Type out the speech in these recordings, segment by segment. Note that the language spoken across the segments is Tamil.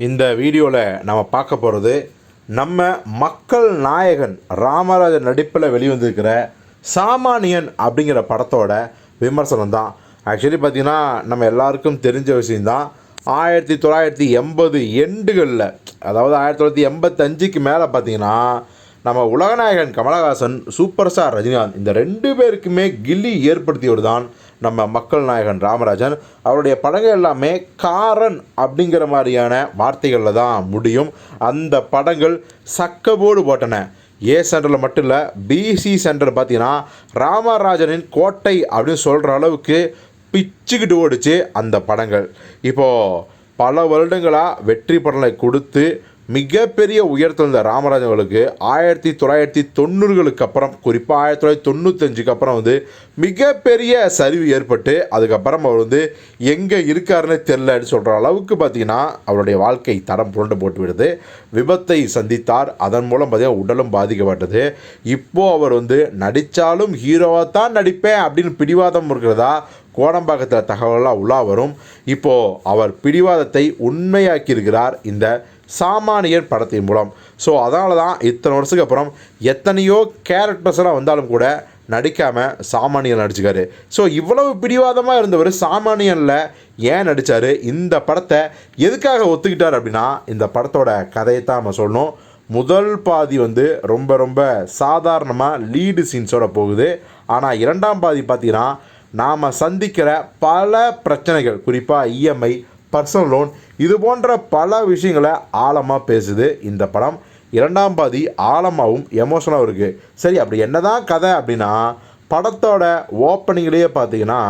இந்த வீடியோவில் நம்ம பார்க்க போகிறது நம்ம மக்கள் நாயகன் ராமராஜன் நடிப்பில் வெளிவந்திருக்கிற சாமானியன் அப்படிங்கிற படத்தோட விமர்சனம் தான். ஆக்சுவலி பார்த்தீங்கன்னா நம்ம எல்லாருக்கும் தெரிஞ்ச விஷயந்தான் ஆயிரத்தி தொள்ளாயிரத்தி எண்பது எண்டுகளில் அதாவது ஆயிரத்தி தொள்ளாயிரத்தி எண்பத்தஞ்சுக்கு மேலே பார்த்தீங்கன்னா நம்ம உலகநாயகன் கமலஹாசன் சூப்பர் ஸ்டார் ரஜினிகாந்த் இந்த ரெண்டு பேருக்குமே கில்லி ஏற்படுத்தியவர் தான் நம்ம மக்கள் நாயகன் ராமராஜன் அவருடைய படங்கள் எல்லாமே காரன் அப்படிங்கிற மாதிரியான வார்த்தைகளில் தான் முடியும். அந்த படங்கள் சக்கபோடு போட்டன. ஏ சென்டரில் மட்டும் இல்லை பிசி சென்டர் பார்த்தீங்கன்னா ராமராஜனின் கோட்டை அப்படின்னு சொல்கிற அளவுக்கு பிச்சுக்கிட்டு ஓடிச்சு அந்த படங்கள். இப்போது பல வருடங்களாக வெற்றி படங்களை கொடுத்து மிகப்பெரிய உயரத்தில் ராமராஜர்களுக்கு அவர்களுக்கு ஆயிரத்தி தொள்ளாயிரத்தி தொண்ணூறுகளுக்கு அப்புறம் குறிப்பாக ஆயிரத்தி தொள்ளாயிரத்தி தொண்ணூத்தஞ்சுக்கு அப்புறம் வந்து மிகப்பெரிய சரிவு ஏற்பட்டு அதுக்கப்புறம் அவர் வந்து எங்கே இருக்காருன்னு தெரிலன்னு சொல்கிற அளவுக்கு பார்த்திங்கன்னா அவருடைய வாழ்க்கை தரம் புரண்டு போட்டு விடுது. விபத்தை சந்தித்தார். அதன் மூலம் பார்த்தீங்கன்னா உடலும் பாதிக்கப்பட்டது. இப்போது அவர் வந்து நடித்தாலும் ஹீரோவாக தான் நடிப்பேன் அப்படின்னு பிடிவாதம் இருக்கிறதா கோடம்பாக்கத்தில் தகவலாக உலா வரும். இப்போது அவர் பிடிவாதத்தை உண்மையாக்கியிருக்கிறார் இந்த சாமானியர் படத்தின் மூலம். ஸோ அதனால தான் இத்தனை வருஷத்துக்கு அப்புறம் எத்தனையோ கேரக்டர்ஸெல்லாம் வந்தாலும் கூட நடிக்காமல் சாமானியன் நடிச்சுக்காரு. ஸோ இவ்வளவு பிடிவாதமாக இருந்தவர் சாமானியனில் ஏன் நடித்தார் இந்த படத்தை எதுக்காக ஒத்துக்கிட்டார் அப்படின்னா இந்த படத்தோட கதையை தான் நம்ம சொல்லணும். முதல் பாதி வந்து ரொம்ப ரொம்ப சாதாரணமாக லீடு சீன்ஸோட போகுது. ஆனால் இரண்டாம் பாதி பார்த்திங்கன்னா நாம் சந்திக்கிற பல பிரச்சனைகள் குறிப்பாக இஎம்ஐ பர்சனல் லோன். இது போன்ற பல விஷயங்களை ஆழமாக பேசுது இந்த படம். இரண்டாம் பாதி ஆழமாகவும் எமோஷனாகவும் இருக்குது சரி அப்படி என்னதான் கதை அப்படின்னா படத்தோட ஓப்பனிங்லேயே பார்த்தீங்கன்னா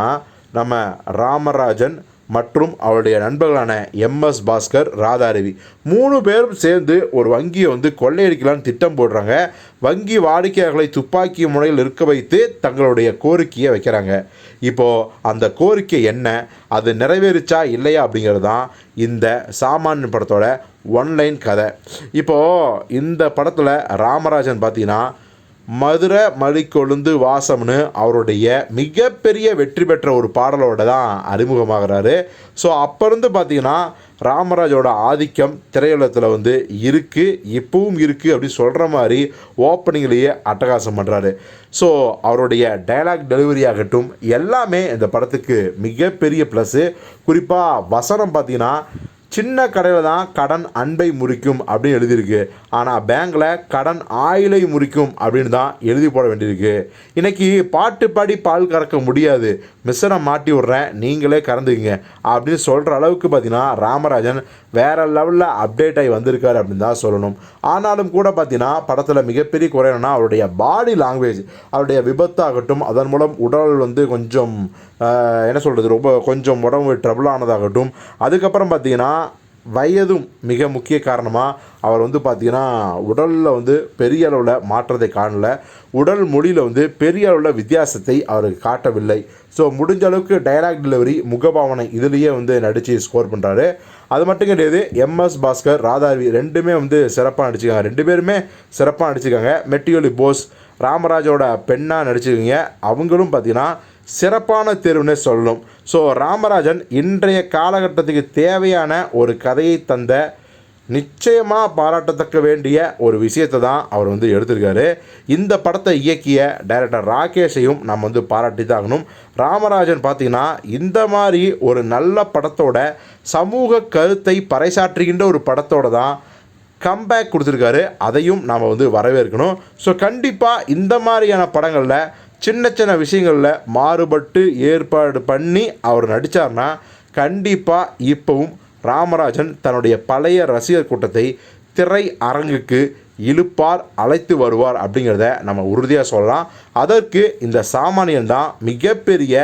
நம்ம ராமராஜன் மற்றும் அவருடைய நண்பர்களான எம்எஸ் பாஸ்கர் ராதாரவி மூணு பேரும் சேர்ந்து ஒரு வங்கியை வந்து கொள்ளையடிக்கலான்னு திட்டம் போடுறாங்க. வங்கி வாடிக்கையாளர்களை துப்பாக்கி முனையில் இருக்க வைத்து தங்களுடைய கோரிக்கையை வைக்கிறாங்க. இப்போது அந்த கோரிக்கை என்ன? அது நிறைவேறிச்சா இல்லையா அப்படிங்கிறது தான் இந்த சாமானியன் படத்தோட ஒன்லைன் கதை. இப்போது இந்த படத்தில் ராமராஜன் பார்த்தீங்கன்னா மதுரை மலிக்கொழுந்து வாசம்னு அவருடைய மிகப்பெரிய வெற்றி பெற்ற ஒரு பாடலோட தான் அறிமுகமாகிறாரு. ஸோ அப்போ இருந்து பார்த்தீங்கன்னா ராமராஜோட ஆதிக்கம் திரையுலகத்தில் வந்து இருக்குது இப்பவும் இருக்குது அப்படின்னு சொல்கிற மாதிரி ஓப்பனிங்லேயே அட்டகாசம் பண்ணுறாரு ஸோ அவருடைய டைலாக் டெலிவரி ஆகட்டும் எல்லாமே இந்த படத்துக்கு மிகப்பெரிய ப்ளஸ்ஸு குறிப்பாக வசனம் பார்த்தீங்கன்னா சின்ன கடையில் தான் கடன் அன்பை முறிக்கும் அப்படின்னு எழுதியிருக்கு. ஆனால் பேங்க்கில் கடன் ஆயிலை முறிக்கும் அப்படின்னு தான் எழுதி போட வேண்டியிருக்கு. இன்றைக்கி பாட்டு பாடி பால் கறக்க முடியாது. மிஷனை மாட்டி விட்றேன் நீங்களே கறந்துக்குங்க. அப்படின்னு சொல்கிற அளவுக்கு பார்த்தீங்கன்னா ராமராஜன் வேறு லெவலில் அப்டேட் ஆகி வந்திருக்காரு அப்படின்னு தான் சொல்லணும். ஆனாலும் கூட பார்த்தீங்கன்னா படத்தில் மிகப்பெரிய குறையணும்னா அவருடைய பாடி லாங்குவேஜ் அவருடைய விபத்தாகட்டும் அதன் மூலம் உடல் வந்து கொஞ்சம் என்ன சொல்கிறது ரொம்ப கொஞ்சம் உடம்பு ட்ரபுள் ஆனதாகட்டும் அதுக்கப்புறம் பார்த்தீங்கன்னா வயதும் மிக முக்கிய காரணமாக அவர் வந்து பார்த்திங்கன்னா உடலில் வந்து பெரிய அளவில் மாற்றத்தை காணல. உடல் மொழியில் வந்து பெரிய அளவில் வித்தியாசத்தை அவர் காட்டவில்லை. ஸோ முடிஞ்ச அளவுக்கு டைலாக் டெலிவரி முகபாவனை இதுலேயே வந்து நடித்து ஸ்கோர் பண்ணுறாரு அது மட்டும் கிடையாது எம்எஸ் பாஸ்கர் ராதாவி ரெண்டுமே வந்து சிறப்பாக நடிச்சிருக்காங்க. ரெண்டு பேருமே சிறப்பாக நடிச்சிருக்காங்க. மெட்டியோலி போஸ் ராமராஜோட பெண்ணாக நடிச்சிருக்கீங்க. அவங்களும் பார்த்தீங்கன்னா சிறப்பான தேர்வுன்னே சொல்லணும். ஸோ ராமராஜன் இன்றைய காலகட்டத்துக்கு தேவையான ஒரு கதையை தந்த நிச்சயமாக பாராட்டத்தக்க வேண்டிய ஒரு விஷயத்தை தான் அவர் வந்து எடுத்திருக்காரு. இந்த படத்தை இயக்கிய டைரக்டர் ராகேஷையும் நம்ம வந்து பாராட்டி தான் ஆகணும். ராமராஜன் பார்த்தீங்கன்னா இந்த மாதிரி ஒரு நல்ல படத்தோட சமூக கருத்தை பறைசாற்றுகின்ற ஒரு படத்தோட தான் கம்பேக் கொடுத்துருக்காரு. அதையும் நாம் வந்து வரவேற்கணும். ஸோ கண்டிப்பாக இந்த மாதிரியான படங்களில் சின்ன சின்ன விஷயங்களில் மாறுபட்டு ஏற்பாடு பண்ணி அவர் நடித்தார்னா கண்டிப்பாக இப்போவும் ராமராஜன் தன்னுடைய பழைய ரசிகர் கூட்டத்தை திரை அரங்குக்கு இழுப்பார் அழைத்து வருவார் அப்படிங்கிறத நம்ம உறுதியாக சொல்லலாம். அதற்கு இந்த சாமானியன் தான் மிகப்பெரிய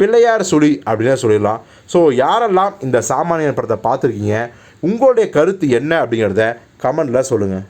பிள்ளையார் சுழி அப்படின்னு சொல்லிடலாம். ஸோ யாரெல்லாம் இந்த சாமானியன் படத்தை பார்த்துருக்கீங்க? உங்களுடைய கருத்து என்ன அப்படிங்கிறத கமெண்டில் சொல்லுங்கள்